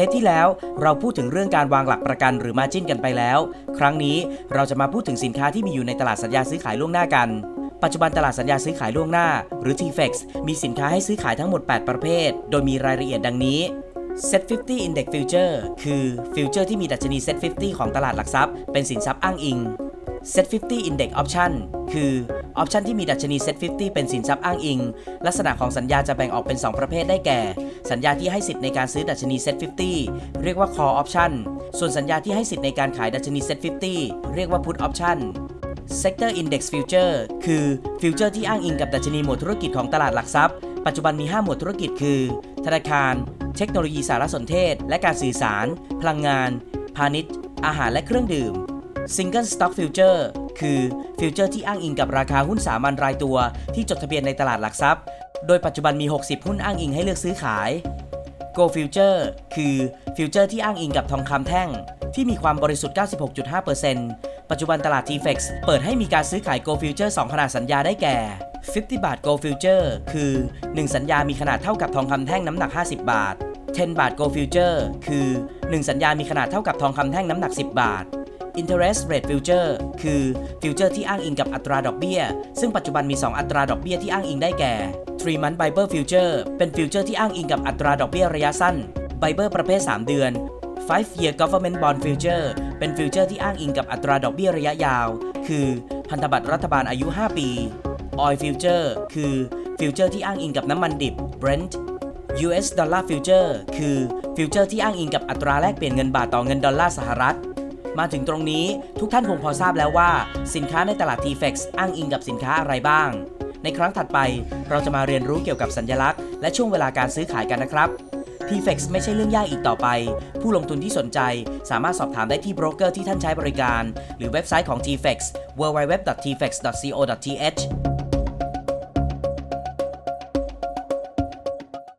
ทปที่แล้วเราพูดถึงเรื่องการวางหลักประกันหรือมาจิ้นกันไปแล้ว ครั้งนี้เราจะมาพูดถึงสินค้าที่มีอยู่ในตลาดสัญญาซื้อขายล่วงหน้ากัน ปัจจุบันตลาดสัญญาซื้อขายล่วงหน้า หรือ TFEX มีสินค้าให้ซื้อขายทั้งหมด 8 ประเภท โดยมีรายละเอียดดังนี้ Set 50 Index Future คือฟิวเจอร์ที่มีดัชนี Set 50 ของตลาดหลักทรัพย์ เป็นสินทรัพย์อ้างอิง Set 50 Index Option คือออปชันที่มีดัชนี Set 50 เป็นสินทรัพย์อ้างอิง ลักษณะของสัญญาจะแบ่งออกเป็น 2 ประเภทได้แก่ สัญญาที่ให้สิทธิ์ในการซื้อดัชนี Set 50 เรียกว่า Call Option ส่วนสัญญาที่ให้สิทธิ์ในการขายดัชนี Set 50 เรียกว่า Put Option Sector Index Future คือฟิวเจอร์ที่อ้างอิงกับดัชนีหมวดธุรกิจของตลาดหลักทรัพย์ ปัจจุบันมี 5 หมวดธุรกิจคือ ธนาคาร เทคโนโลยีสารสนเทศ และการสื่อสาร พลังงาน พาณิชย์ อาหารและเครื่องดื่ม Single Stock Future คือฟิวเจอร์ที่อ้างอิงกับราคาหุ้นสามัญรายตัว ที่จดทะเบียนในตลาดหลักทรัพย์ โดยปัจจุบันมี 60 หุ้นอ้างอิงให้เลือกซื้อขาย Go Future คือฟิวเจอร์ที่อ้างอิงกับทองคำแท่ง ที่มีความบริสุทธิ์ 96.5%ปัจจุบันตลาด TFX เปิดให้มีการซื้อขาย Go Future 2 ขนาดสัญญาได้แก่ 50 บาท Go Future คือ 1 สัญญามีขนาดเท่ากับทองคำแท่งน้ำหนัก 50 บาท 10 บาท Go Future คือ 1 สัญญามีขนาดเท่ากับทองคำแท่งน้ำหนัก 10 บาท Interest Rate Future คือฟิวเจอร์ที่อ้างอิงกับอัตราดอกเบี้ย ซึ่งปัจจุบันมี 2 อัตราดอกเบี้ยที่อ้างอิงได้แก่ 3 month Biber Future เป็นฟิวเจอร์ที่อ้างอิงกับอัตราดอกเบี้ยระยะสั้น Biber ประเภท 3 เดือน 5 year government bond future เป็นฟิวเจอร์ที่อ้างอิงกับอัตราดอกเบี้ยระยะยาว คือพันธบัตรรัฐบาลอายุ 5 ปี Oil Future คือฟิวเจอร์ที่อ้างอิงกับน้ำมันดิบ Brent US Dollar Future คือฟิวเจอร์ที่อ้างอิงกับอัตราแลกเปลี่ยนเงินบาทต่อเงินดอลลาร์สหรัฐ มาถึงตรงนี้ทุกท่านคงพอทราบแล้วว่า สินค้าในตลาด TFEX อ้างอิงกับสินค้าอะไรบ้าง ในครั้งถัดไปเราจะมาเรียนรู้เกี่ยวกับสัญลักษณ์ และช่วงเวลาการซื้อขายกันนะครับ TFEX ไม่ใช่เรื่องยากอีกต่อไป ผู้ลงทุนที่สนใจสามารถสอบถามได้ที่โบรกเกอร์ที่ท่านใช้บริการ หรือเว็บไซต์ของ TFEX www.tfex.co.th